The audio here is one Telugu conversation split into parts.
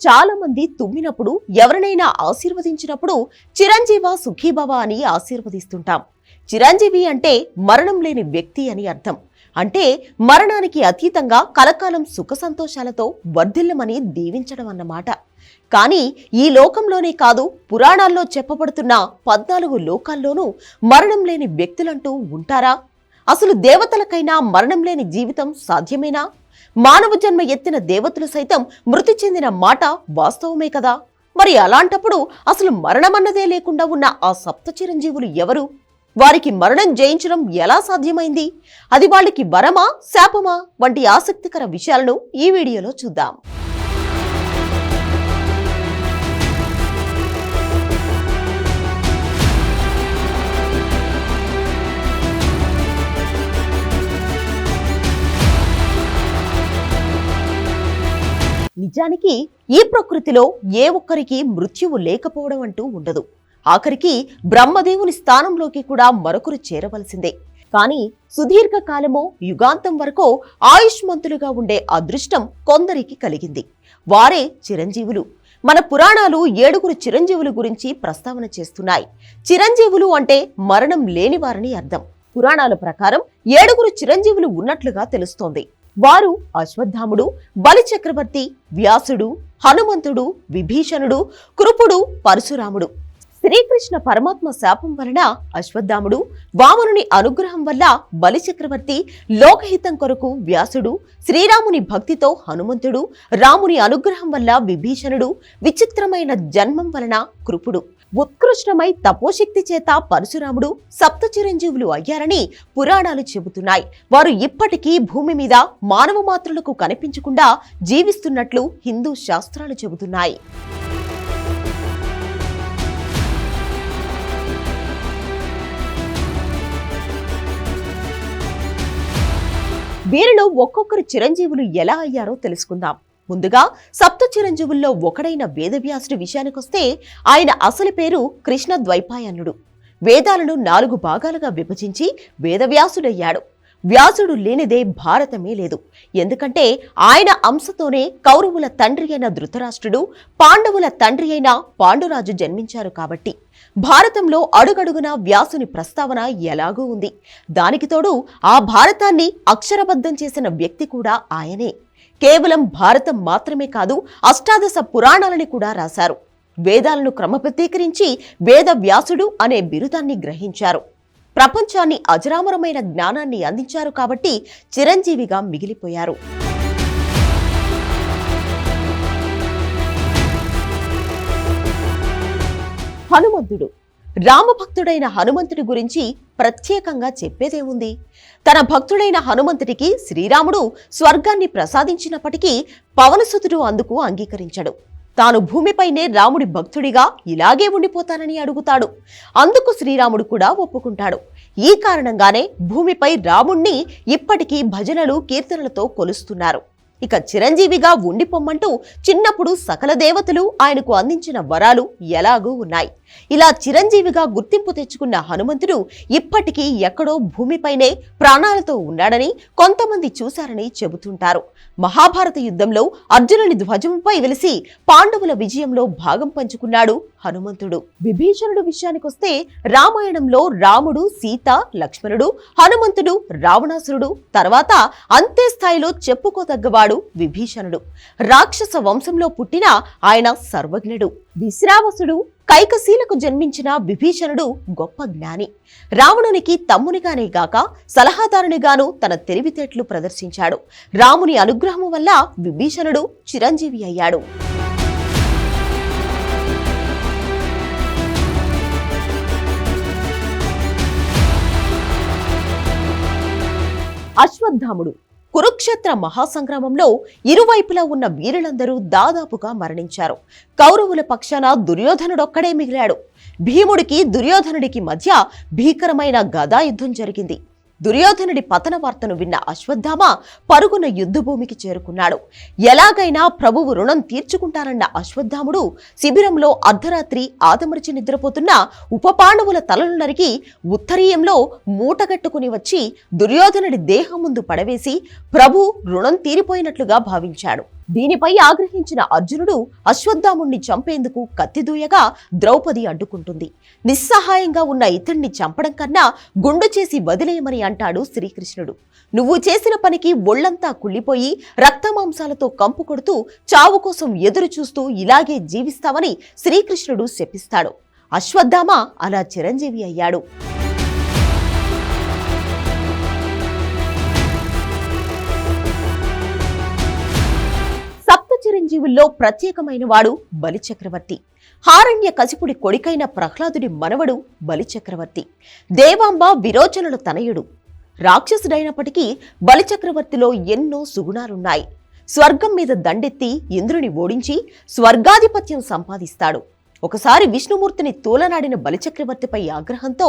చాలా మంది తుమ్మినప్పుడు ఎవరినైనా ఆశీర్వదించినప్పుడు చిరంజీవ సుఖీభవ అని ఆశీర్వదిస్తుంటాం. చిరంజీవి అంటే మరణం లేని వ్యక్తి అని అర్థం. అంటే మరణానికి అతీతంగా కలకాలం సుఖ సంతోషాలతో వర్ధిల్లమని దీవించడం అన్నమాట. కానీ ఈ లోకంలోనే కాదు పురాణాల్లో చెప్పబడుతున్న పద్నాలుగు లోకాల్లోనూ మరణం లేని వ్యక్తులంటూ ఉంటారా? అసలు దేవతలకైనా మరణం లేని జీవితం సాధ్యమేనా? మానవ జన్మ ఎత్తిన దేవతలు సైతం మృతి చెందిన మాట వాస్తవమే కదా? మరి అలాంటప్పుడు అసలు మరణమన్నదే లేకుండా ఉన్న ఆ సప్త చిరంజీవులు ఎవరు? వారికి మరణం జయించడం ఎలా సాధ్యమైంది? అది వాళ్ళకి వరమా శాపమా వంటి ఆసక్తికర విషయాలను ఈ వీడియోలో చూద్దాం. నిజానికి ఈ ప్రకృతిలో ఏ ఒక్కరికి మృత్యువు లేకపోవడం అంటూ ఉండదు. ఆఖరికి బ్రహ్మదేవుని స్థానంలోకి కూడా మరొకరు చేరవలసిందే. కానీ సుదీర్ఘ కాలమో యుగాంతం వరకు ఆయుష్మంతులుగా ఉండే అదృష్టం కొందరికి కలిగింది. వారే చిరంజీవులు. మన పురాణాలు ఏడుగురు చిరంజీవుల గురించి ప్రస్తావన చేస్తున్నాయి. చిరంజీవులు అంటే మరణం లేనివారని అర్థం. పురాణాల ప్రకారం ఏడుగురు చిరంజీవులు ఉన్నట్లుగా తెలుస్తోంది. వారు అశ్వత్థాముడు బలిచక్రవర్తి వ్యాసుడు హనుమంతుడు విభీషణుడు కృపుడు పరశురాముడు. శ్రీకృష్ణ పరమాత్మ శాపం వలన అశ్వత్థాముడు వామనుని అనుగ్రహం వల్ల బలిచక్రవర్తి లోకహితం కొరకు వ్యాసుడు శ్రీరాముని భక్తితో హనుమంతుడు రాముని అనుగ్రహం వల్ల విభీషణుడు విచిత్రమైన జన్మం వలన కృపుడు. ఉత్కృష్టమై తపోశక్తి చేత పరశురాముడు సప్త చిరంజీవులు అయ్యారని పురాణాలు చెబుతున్నాయి. వారు ఇప్పటికీ భూమి మీద మానవ మాత్రులకు కనిపించకుండా జీవిస్తున్నట్లు హిందూ శాస్త్రాలు చెబుతున్నాయి. వీరిలో ఒక్కొక్కరు చిరంజీవులు ఎలా అయ్యారో తెలుసుకుందాం. ముందుగా సప్త చిరంజీవుల్లో ఒకడైన వేదవ్యాసుడి విషయానికొస్తే ఆయన అసలు పేరు కృష్ణ ద్వైపాయనుడు. వేదాలను నాలుగు భాగాలుగా విభజించి వేదవ్యాసుడయ్యాడు. వ్యాసుడు లేనిదే భారతమే లేదు. ఎందుకంటే ఆయన అంశతోనే కౌరవుల తండ్రి అయిన ధృతరాష్ట్రుడు పాండవుల తండ్రి అయిన పాండురాజు జన్మించారు కాబట్టి. భారతంలో అడుగడుగున వ్యాసుని ప్రస్తావన ఎలాగూ ఉంది. దానికి తోడు ఆ భారతాన్ని అక్షరబద్ధం చేసిన వ్యక్తి కూడా ఆయనే. కేవలం భారతం మాత్రమే కాదు అష్టాదశ పురాణాలని కూడా రాశారు. వేదాలను క్రమబద్ధీకరించి వేద వ్యాసుడు అనే బిరుదాన్ని గ్రహించారు. ప్రపంచాన్ని అజరామరమైన జ్ఞానాన్ని అందించారు కాబట్టి చిరంజీవిగా మిగిలిపోయారు. హనుమంతుడు. రామభక్తుడైన హనుమంతుడి గురించి ప్రత్యేకంగా చెప్పేదేముంది? తన భక్తుడైన హనుమంతుడికి శ్రీరాముడు స్వర్గాన్ని ప్రసాదించినప్పటికీ పవనసుతుడు అందుకు అంగీకరించడు. తాను భూమిపైనే రాముడి భక్తుడిగా ఇలాగే ఉండిపోతానని అడుగుతాడు. అందుకు శ్రీరాముడు కూడా ఒప్పుకుంటాడు. ఈ కారణంగానే భూమిపై రాముణ్ణి ఇప్పటికీ భజనలు కీర్తనలతో కొలుస్తున్నారు. ఇక చిరంజీవిగా ఉండిపోమ్మంటూ చిన్నప్పుడు సకల దేవతలు ఆయనకు అందించిన వరాలు ఎలాగూ ఉన్నాయి. ఇలా చిరంజీవిగా గుర్తింపు తెచ్చుకున్న హనుమంతుడు ఇప్పటికీ ఎక్కడో భూమిపైనే ప్రాణాలతో ఉన్నాడని కొంతమంది చూశారని చెబుతుంటారు. మహాభారత యుద్ధంలో అర్జునుని ధ్వజంపై వెలిసి పాండవుల విజయంలో భాగం పంచుకున్నాడు హనుమంతుడు. విభీషణుడు విషయానికొస్తే రామాయణంలో రాముడు సీత లక్ష్మణుడు హనుమంతుడు రావణాసురుడు తర్వాత అంతే స్థాయిలో చెప్పుకోదగ్గవాడు విభీషణుడు. రాక్షస వంశంలో పుట్టిన ఆయన సర్వజ్ఞుడు. విశ్రావసుడు కైకశీలకు జన్మించిన విభీషణుడు గొప్ప జ్ఞాని. రావణునికి తమ్మునిగానే గాక సలహాదారునిగాను తన తెలివితేటలు ప్రదర్శించాడు. రాముని అనుగ్రహము వల్ల విభీషణుడు చిరంజీవి అయ్యాడు. అశ్వత్థాముడు కురుక్షేత్ర మహాసంగ్రామంలో ఇరువైపులా ఉన్న వీరులందరూ దాదాపుగా మరణించారు. కౌరవుల పక్షాన దుర్యోధనుడొక్కడే మిగిలాడు. భీముడికి దుర్యోధనుడికి మధ్య భీకరమైన గదాయుద్ధం జరిగింది. దుర్యోధనుడి పతన వార్తను విన్న అశ్వత్థామ పరుగున యుద్ధభూమికి చేరుకున్నాడు. ఎలాగైనా ప్రభువు రుణం తీర్చుకుంటానన్న అశ్వత్థాముడు శిబిరంలో అర్ధరాత్రి ఆదమరిచి నిద్రపోతున్న ఉపపాండవుల తలలు నరికి ఉత్తరీయంలో మూటగట్టుకుని వచ్చి దుర్యోధనుడి దేహం ముందు పడవేసి ప్రభు రుణం తీరిపోయినట్లుగా భావించాడు. దీనిపై ఆగ్రహించిన అర్జునుడు అశ్వత్థాముణ్ణి చంపేందుకు కత్తి దూయగా ద్రౌపది అడ్డుకుంటుంది. నిస్సహాయంగా ఉన్న ఇతణ్ణి చంపడం కన్నా గుండు చేసి వదిలేయమని అంటాడు శ్రీకృష్ణుడు. నువ్వు చేసిన పనికి ఒళ్ళంతా కుళ్ళిపోయి రక్తమాంసాలతో కంపు కొడుతూ చావు కోసం ఎదురు చూస్తూ ఇలాగే జీవిస్తావని శ్రీకృష్ణుడు శపిస్తాడు. అశ్వత్థామ అలా చిరంజీవి అయ్యాడు. చిరంజీవుల్లో ప్రత్యేకమైన వాడు బలిచక్రవర్తి. హారణ్య కసిపుడి కొడికైన ప్రహ్లాదుడి మనవడు బలిచక్రవర్తి. దేవాంబ విరోచనుల తనయుడు. రాక్షసుడైనప్పటికీ బలిచక్రవర్తిలో ఎన్నో సుగుణాలున్నాయి. స్వర్గం మీద దండెత్తి ఇంద్రుని ఓడించి స్వర్గాధిపత్యం సంపాదిస్తాడు. ఒకసారి విష్ణుమూర్తిని తోలనాడిన బలిచక్రవర్తిపై ఆగ్రహంతో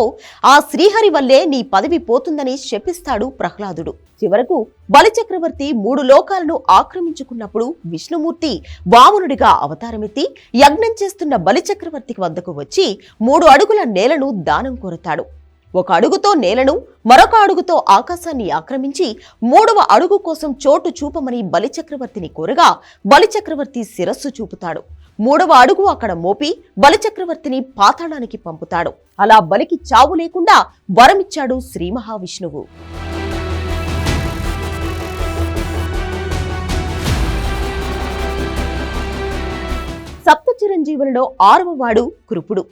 ఆ శ్రీహరి వల్లే నీ పదవి పోతుందని శపిస్తాడు ప్రహ్లాదుడు. చివరకు బలిచక్రవర్తి మూడు లోకాలను ఆక్రమించుకున్నప్పుడు విష్ణుమూర్తి వామనుడిగా అవతారమెత్తి యజ్ఞం చేస్తున్న బలిచక్రవర్తికి వద్దకు వచ్చి మూడు అడుగుల నేలను దానం కోరతాడు. ఒక అడుగుతో నేలను మరొక అడుగుతో ఆకాశాన్ని ఆక్రమించి మూడవ అడుగు కోసం చోటు చూపమని బలిచక్రవర్తిని కోరగా బలిచక్రవర్తి శిరస్సు చూపుతాడు. మూడవ అడుగు అక్కడ మోపి బలిచక్రవర్తిని పాతాళానికి పంపుతాడు. అలా బలికి చావు లేకుండా వరమిచ్చాడు శ్రీ మహావిష్ణువు. సప్త చిరంజీవులలో ఆరవ వాడు కృపుడు.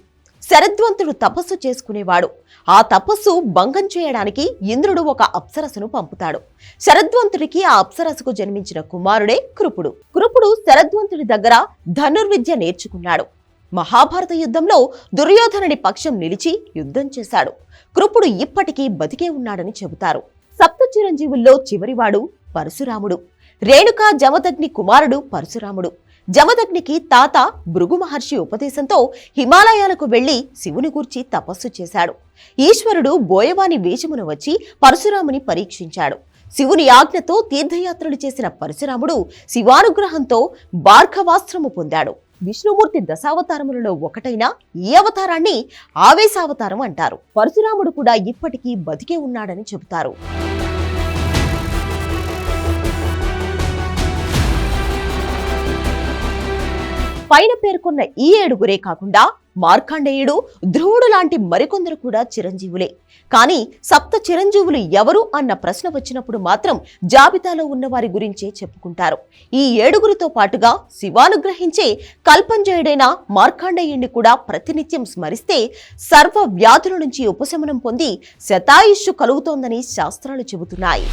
శరద్వంతుడు తపస్సు చేసుకునేవాడు. ఆ తపస్సు భంగం చేయడానికి ఇంద్రుడు ఒక అప్సరసను పంపుతాడు. శరద్వంతుడికి ఆ అప్సరసకు జన్మించిన కుమారుడే కృపుడు. కృపుడు శరద్వంతుడి దగ్గర ధనుర్విద్య నేర్చుకున్నాడు. మహాభారత యుద్ధంలో దుర్యోధనుడి పక్షం నిలిచి యుద్ధం చేశాడు. కృపుడు ఇప్పటికీ బతికే ఉన్నాడని చెబుతారు. సప్త చిరంజీవుల్లో చివరివాడు పరశురాముడు. రేణుకా జమదగ్ని కుమారుడు పరశురాముడు. జమదగ్నికి తాత భృగు మహర్షి ఉపదేశంతో హిమాలయాలకు వెళ్ళి శివుని గూర్చి తపస్సు చేశాడు. ఈశ్వరుడు బోయవాని వేషమున వచ్చి పరశురాముని పరీక్షించాడు. శివుని ఆజ్ఞతో తీర్థయాత్రలు చేసిన పరశురాముడు శివానుగ్రహంతో బార్ఘవాస్త్రము పొందాడు. విష్ణుమూర్తి దశావతారములలో ఒకటైన ఈ అవతారాన్ని ఆవేశావతారం అంటారు. పరశురాముడు కూడా ఇప్పటికీ బతికే ఉన్నాడని చెబుతారు. పైన పేర్కొన్న ఈ ఏడుగురే కాకుండా మార్కండేయుడు ధ్రువుడు లాంటి మరికొందరు కూడా చిరంజీవులే. కానీ సప్త చిరంజీవులు ఎవరు అన్న ప్రశ్న వచ్చినప్పుడు మాత్రం జాబితాలో ఉన్న వారి గురించే చెప్పుకుంటారు. ఈ ఏడుగురితో పాటుగా శివానుగ్రహించే కల్పంజయుడైన మార్కాండేయుణ్ణి కూడా ప్రతినిత్యం స్మరిస్తే సర్వ వ్యాధుల నుంచి ఉపశమనం పొంది శతాయుష్షు కలుగుతోందని శాస్త్రాలు చెబుతున్నాయి.